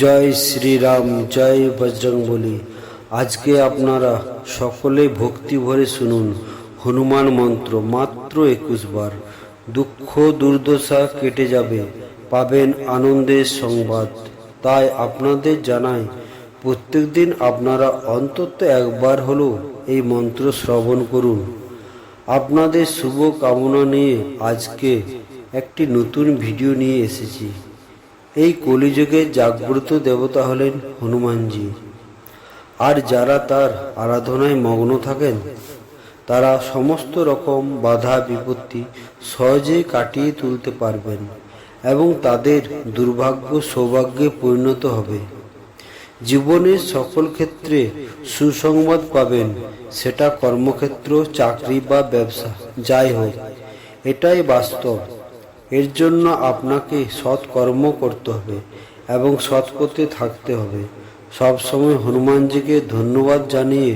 জয় শ্রীরাম, জয় বজরং বলি আজকে আপনারা সকলে ভক্তি ভরে শুনুন হনুমান মন্ত্র মাত্র একুশ বার। দুঃখ দুর্দশা কেটে যাবে, পাবেন আনন্দের সংবাদ। তাই আপনাদের জানাই প্রত্যেকদিন আপনারা অন্তত একবার হলেও এই মন্ত্র শ্রবণ করুন। আপনাদের শুভ কামনা নিয়ে আজকে একটি নতুন ভিডিও নিয়ে এসেছি। এই কলিযুগে জাগ্রত দেবতা হলেন হনুমানজি। আর যারা তার আরাধনায় মগ্ন থাকেন, তারা সমস্ত রকম বাধা বিপত্তি সহজেই কাটিয়ে তুলতে পারবেন এবং তাদের দুর্ভাগ্য সৌভাগ্যে পরিণত হবে। জীবনের সকল ক্ষেত্রে সুসংবাদ পাবেন, সেটা কর্মক্ষেত্র, চাকরি বা ব্যবসা, যাই হোক, এটাই বাস্তব। এর জন্য আপনাকে সৎ কর্ম করতে হবে এবং সৎ পথে থাকতে হবে। সবসময় হনুমানজিকে ধন্যবাদ জানিয়ে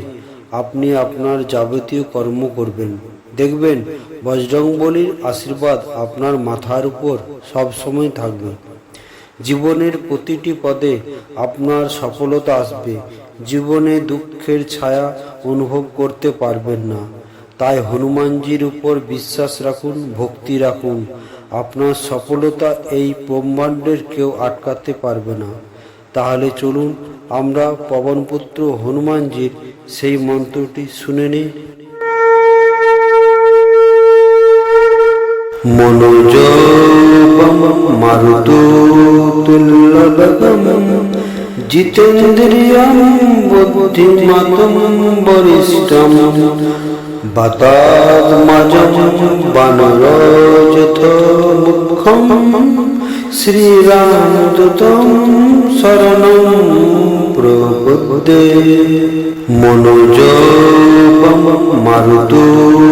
আপনি আপনার যাবতীয় কর্ম করবেন। দেখবেন বজরংবলির আশীর্বাদ আপনার মাথার উপর সবসময় থাকবে। জীবনের প্রতিটি পদে আপনার সফলতা আসবে। জীবনে দুঃখের ছায়া অনুভব করতে পারবেন না। তাই হনুমানজির উপর বিশ্বাস রাখুন, ভক্তি রাখুন। আপনার সফলতা এই ব্রহ্মাণ্ডের কেউ আটকাতে পারবে না। তাহলে চলুন আমরা পবনপুত্র হনুমানজির সেই মন্ত্রটি শুনে নিই। মনোজ মারুতুল্লবগম জিতেন্দ্রিয়ম বুদ্ধিমতম বরিষ্ঠম বাতাত্মজম বানরযথ মুখম শ্রীরামদূতম শরণম প্রবুদ্ধে মনোজপম মারুতুল্লবগম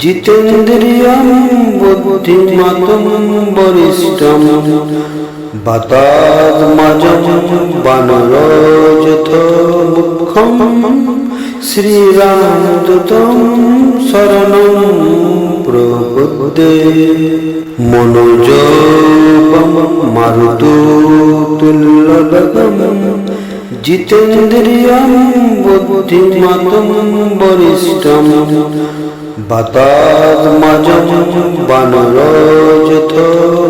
জিতেন্দ্রিয়ম বুদ্ধিমতম বরিষ্ঠম বাতাত্মজম বানরযথ মুখম শ্রীরামদূতম শরণম প্রবুদ্ধে। মনোজপম মারুতুল্লবগম জিতেন্দ্রিয়ম বুদ্ধিমতম বরিষ্ঠম বাতাত্মজম বানরযথ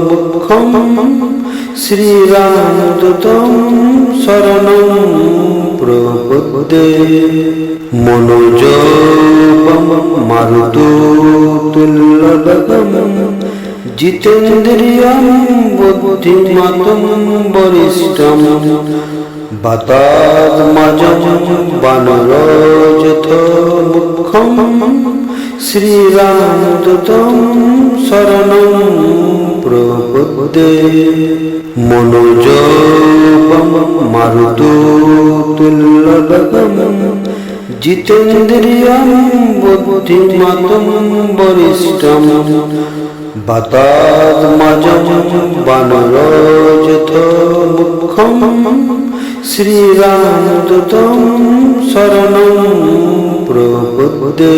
মুখম শ্রীরামদূতম শরণম প্রবুদ্ধে। মনোজপম মারুতুল্লবগম জিতেন্দ্রিয়ম বুদ্ধিমতম বরিষ্ঠম বাতাত্মজম বানরযথ মুখম শ্রীরামদূতম শরণ প্রবদে মনোজ মারুত জিতেন্দ্রিয়ম বুদ্ধিমতম বরিষ্ঠম বাতাত্মজম বানরযথ মুখম শ্রীরামদূতম শরণম প্রবুদ্ধে।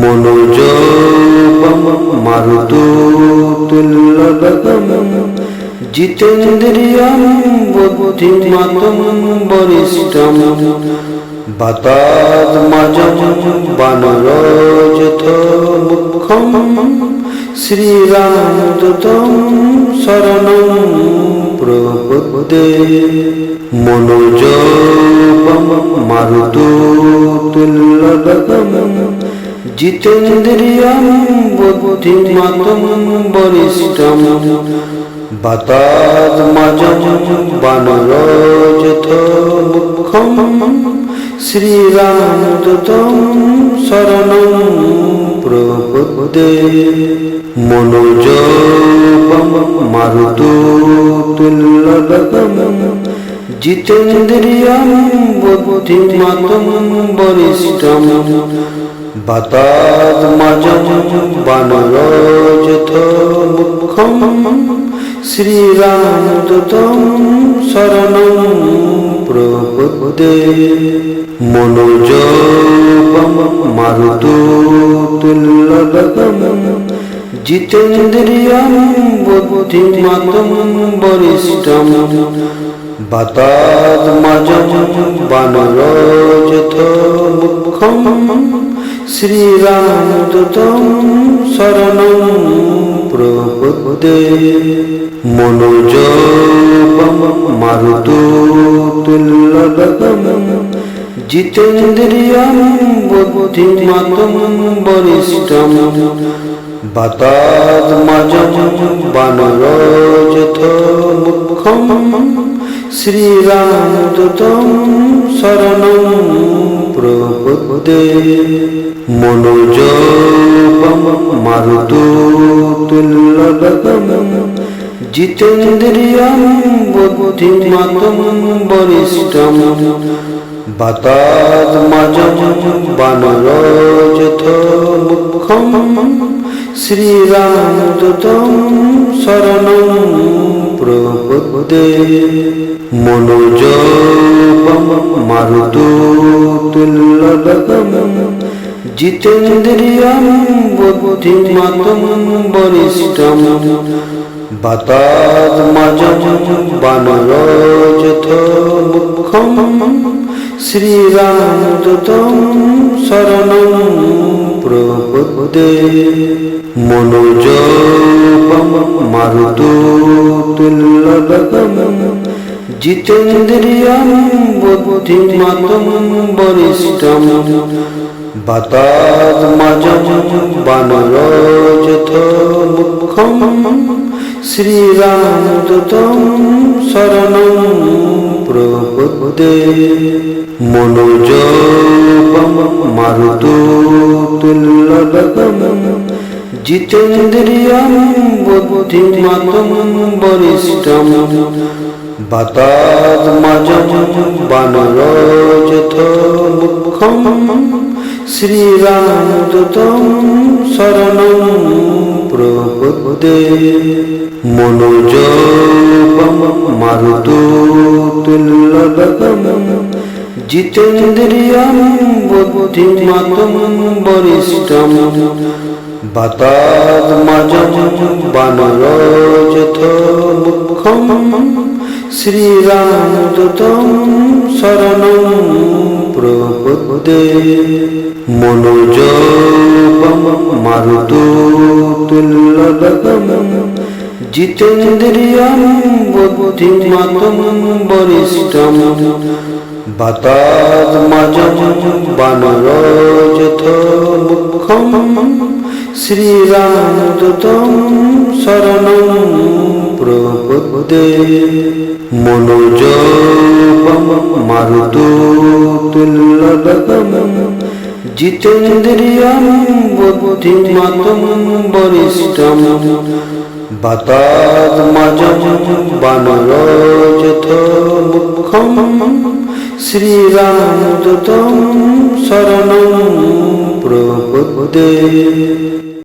মনোজপম মারুতুল্লবগম জিতেন্দ্রিয়ম বুদ্ধিমতম বরিষ্ঠম বাতাত্মজম বানরযথ মুখম শ্রীরামদূতম শরণম প্রবুদ্ধে মনোজপম মারুতুল্লবগম জিতেন্দ্রিয়ম বুদ্ধিমতম বরিষ্ঠম বাতাত্মজম বানরযথ মুখম শ্রীরামদূতম শরণম প্রবুদ্ধে মনোজপম মারুতুল্লবগম জিতেন্দ্রিয়ম বুদ্ধিমতম বরিষ্ঠম বাতাত্মজম বানরযথ মুখম শ্রীরামদূতম শরণম প্রবুদে মনোজপম মারুতুল্লভগম জিতেন্দ্রিয়ম বুদ্ধিমতম বরিষ্ঠম वरिष्ठं बतात्मजं वनरोजथमुखं श्रीरामदूतं शरणं प्रपद्ये मनोजपं मारुतुल्लभगं जितेन्द्रियं बुद्धिमतं वरिष्ठं बतात्मजं শ্রীরামদূতম শরণম প্রপদে মনোজপম মারুদুতুল্লভগম জিতেন্দ্রিয়ম বুদ্ধিমতম বরিষ্ঠম বাতাত্মজম বানরযথ মুখম শ্রীরাম শরণ প্রপদে। মনোজ মারুদুতুল্লভগম জিতেন্দ্রিয়ম বুদ্ধিমতম বরিষ্ঠম বাতাত্মজম বানরযথ মুখম শ্রীরাম শরণ প্রপদে মনোজ মারুদোতুল্লভগম জিতেন্দ্রিয়ম বুদ্ধি বুদ্ধিমতম বরিষ্ঠম বাতাত্মজম বানরজথ মুখম শ্রীরাম শরণ প্রবুদ্ধে মনোজ মারুতুল্লভগম জিতেন্দ্রিয়ম বুদ্ধিমতম বরিষ্ঠম বাতাত্মজম বানরযথ মুখম শ্রীরামদূতম শরণম প্রবুদ্ধে মনোজপম মারুতুল্লভগম জিতেন্দ্রিয়ম বুদ্ধিমতম বরিষ্ঠম বাতাত্মজম বানরযথ মুখম श्रीरामदूतं शरणं प्रपद्ये मनोजपं मारुतुल्लभगं जितेन्द्रियं बुद्धिमतं वरिष्ठं बतात्मजं वनरोजथमुखं श्रीरामदूतं शरणं प्रपद्ये मनोजपं मारुतुल्लभगं जितेन्द्रियं बुद्धिमतं वरिष्ठं बतात्मजं वनरोजथमुखं श्रीरामदूतं शरणं प्रपद्ये